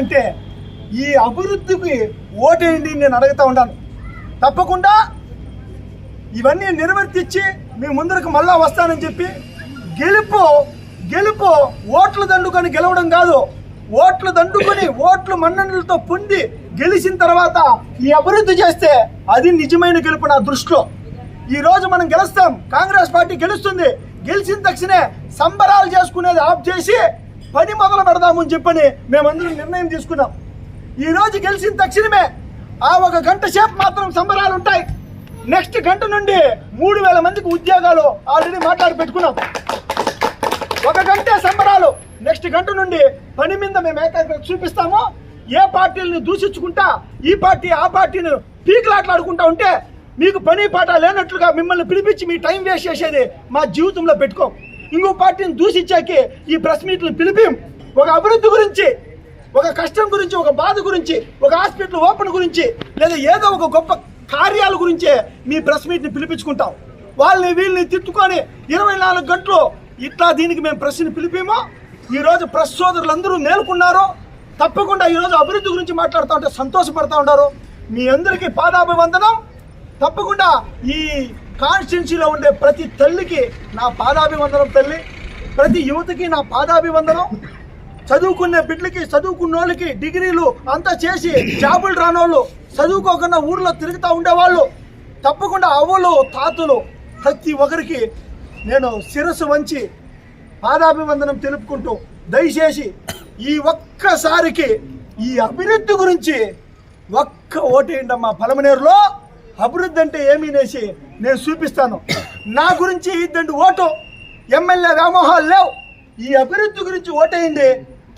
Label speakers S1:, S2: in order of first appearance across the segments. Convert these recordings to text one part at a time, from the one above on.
S1: అంటే ఈ అభివృద్ధికి ఓటేయండి నేను అడుగుతా ఉన్నాను. తప్పకుండా ఇవన్నీ నిర్వర్తించి మీ ముందరకు మళ్ళా వస్తానని చెప్పి గెలుపు గెలుపు ఓట్లు దండుకొని గెలవడం కాదు ఓట్లు దండుకొని ఓట్లు మన్ననలతో పొంది గెలిచిన తర్వాత ఈ అభివృద్ధి చేస్తే అది నిజమైన గెలుపు నా దృష్టిలో. ఈ రోజు మనం గెలుస్తాం కాంగ్రెస్ పార్టీ గెలుస్తుంది గెలిచిన తక్షణే సంబరాలు చేసుకునేది ఆఫ్ చేసి పని మొదలు పెడదామని చెప్పని మేమందరం నిర్ణయం తీసుకున్నాం. ఈరోజు గెలిచిన తక్షణమే ఆ ఒక గంట సేపు మాత్రం సంబరాలు ఉంటాయి. నెక్స్ట్ గంట నుండి మూడు వేల మందికి ఉద్యోగాలు ఆల్రెడీ మాట్లాడి పెట్టుకున్నాం. ఒక గంట సంబరాలు. నెక్స్ట్ గంట నుండి పని మీద మేము ఏకాగ్రత చూపిస్తాము. ఏ పార్టీలను దూషించుకుంటా ఈ పార్టీ ఆ పార్టీని పీకులాట్లాడుకుంటా ఉంటే మీకు పని పాట లేనట్లుగా మిమ్మల్ని పిలిపించి మీ టైం వేస్ట్ చేసేది మా జీవితంలో పెట్టుకోం. ఇంకో పార్టీని దూషించాకే ఈ ప్రెస్ మీట్లు పిలిపి? ఒక అభివృద్ధి గురించి ఒక కష్టం గురించి ఒక బాధ గురించి ఒక హాస్పిటల్ ఓపెన్ గురించి లేదా ఏదో ఒక గొప్ప కార్యాల గురించే మీ ప్రెస్ మీట్ని పిలిపించుకుంటాం. వాళ్ళని వీళ్ళని తిట్టుకొని ఇరవై నాలుగు గంటలు ఇట్లా దీనికి మేము ప్రెస్ని పిలిపేమో? ఈరోజు ప్రెస్ సోదరులందరూ మేల్కొన్నారు? తప్పకుండా ఈరోజు అభివృద్ధి గురించి మాట్లాడుతూ ఉంటే సంతోషపడతా ఉన్నారు మీ అందరికీ పాదాభివందనం. తప్పకుండా ఈ కాన్స్టిట్యున్సీలో ఉండే ప్రతి తల్లికి నా పాదాభివందనం తల్లి ప్రతి యువతకి నా పాదాభివందనం. చదువుకునే బిడ్డలకి చదువుకున్న వాళ్ళకి డిగ్రీలు అంతా చేసి జాబులు రానోళ్ళు చదువుకోకుండా ఊర్లో తిరుగుతూ ఉండేవాళ్ళు. తప్పకుండా అవ్వలు తాతలు ప్రతి ఒక్కరికి నేను శిరస్సు వంచి పాదాభివందనం తెలుపుకుంటూ దయచేసి ఈ ఒక్కసారికి ఈ అభివృద్ధి గురించి ఒక్క ఓటేయండి అమ్మా. పలమనేరులో అభివృద్ధి అంటే ఏమీ నేసి నేను చూపిస్తాను. నా గురించి ఇద్దండి ఓటు ఎమ్మెల్యే వ్యామోహాలు లేవు. ఈ అభివృద్ధి గురించి ఓటేయండి.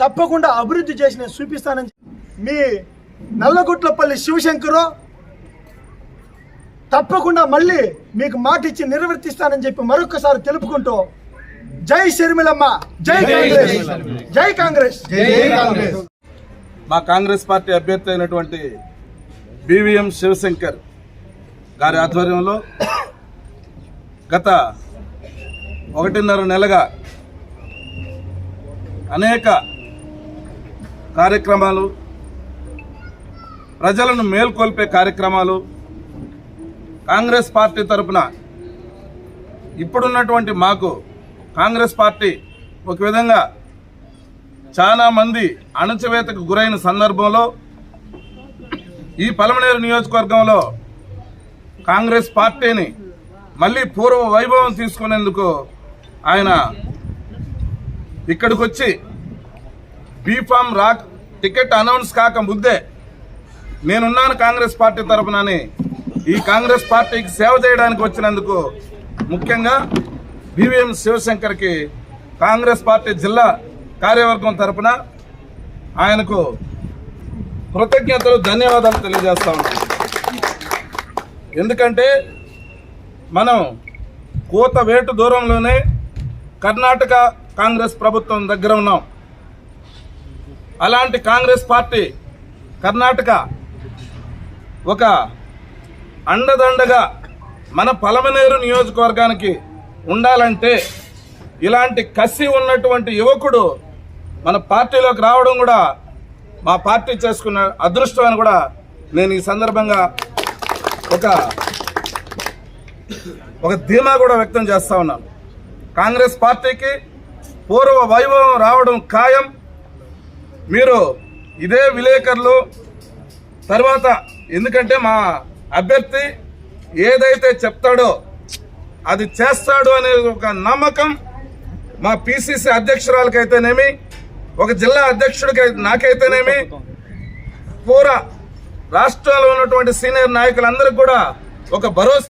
S1: తప్పకుండా అభివృద్ధి చేసి నేను చూపిస్తానని మీ నల్లగుట్లపల్లి శివశంకరు తప్పకుండా మళ్ళీ మీకు మాట ఇచ్చి నిర్వర్తిస్తానని చెప్పి మరొకసారి తెలుపుకుంటూ జై షర్మిలమ్మ జై కాంగ్రెస్ జై కాంగ్రెస్.
S2: మా కాంగ్రెస్ పార్టీ అభ్యర్థి అయినటువంటి బివిఎం శివశంకర్. గారి ఆధ్వర్యంలో గత ఒకటిన్నర నెలగా అనేక కార్యక్రమాలు ప్రజలను మేల్కొల్పే కార్యక్రమాలు కాంగ్రెస్ పార్టీ తరపున ఇప్పుడున్నటువంటి మాకు కాంగ్రెస్ పార్టీ ఒక విధంగా చాలా మంది అణచివేతకు గురైన సందర్భంలో ఈ పలమనేరు నియోజకవర్గంలో కాంగ్రెస్ పార్టీని మళ్ళీ పూర్వ వైభవం తీసుకునేందుకు ఆయన ఇక్కడికి వచ్చి బీఫామ్ రాక్ టికెట్ అనౌన్స్ కాక ముద్దే నేనున్నాను కాంగ్రెస్ పార్టీ తరఫునని ఈ కాంగ్రెస్ పార్టీకి సేవ చేయడానికి వచ్చినందుకు ముఖ్యంగా బివిఎం శివశంకర్కి కాంగ్రెస్ పార్టీ జిల్లా కార్యవర్గం తరఫున ఆయనకు కృతజ్ఞతలు ధన్యవాదాలు తెలియజేస్తా ఉన్నాం ఎందుకంటే మనం కోత వేటు దూరంలోనే కర్ణాటక కాంగ్రెస్ ప్రభుత్వం దగ్గర ఉన్నాం. అలాంటి కాంగ్రెస్ పార్టీ కర్ణాటక ఒక అండదండగా మన పలమనేరు నియోజకవర్గానికి ఉండాలంటే ఇలాంటి కసి ఉన్నటువంటి యువకుడు మన పార్టీలోకి రావడం కూడా మా పార్టీ చేసుకున్న అదృష్టం అని కూడా నేను ఈ సందర్భంగా ఒక ఒక ధీమా కూడా వ్యక్తం చేస్తా ఉన్నాను. కాంగ్రెస్ పార్టీకి పూర్వ వైభవం రావడం ఖాయం. మీరు ఇదే విలేకరులు. తర్వాత ఎందుకంటే మా అభ్యర్థి ఏదైతే చెప్తాడో అది చేస్తాడు అనే ఒక నమ్మకం మా పిసిసి అధ్యక్షురాలకైతేనేమి ఒక జిల్లా అధ్యక్షుడికి నాకైతేనేమి పూరా రాష్ట్రంలో ఉన్నటువంటి సీనియర్ నాయకులందరికీ కూడా ఒక భరోసా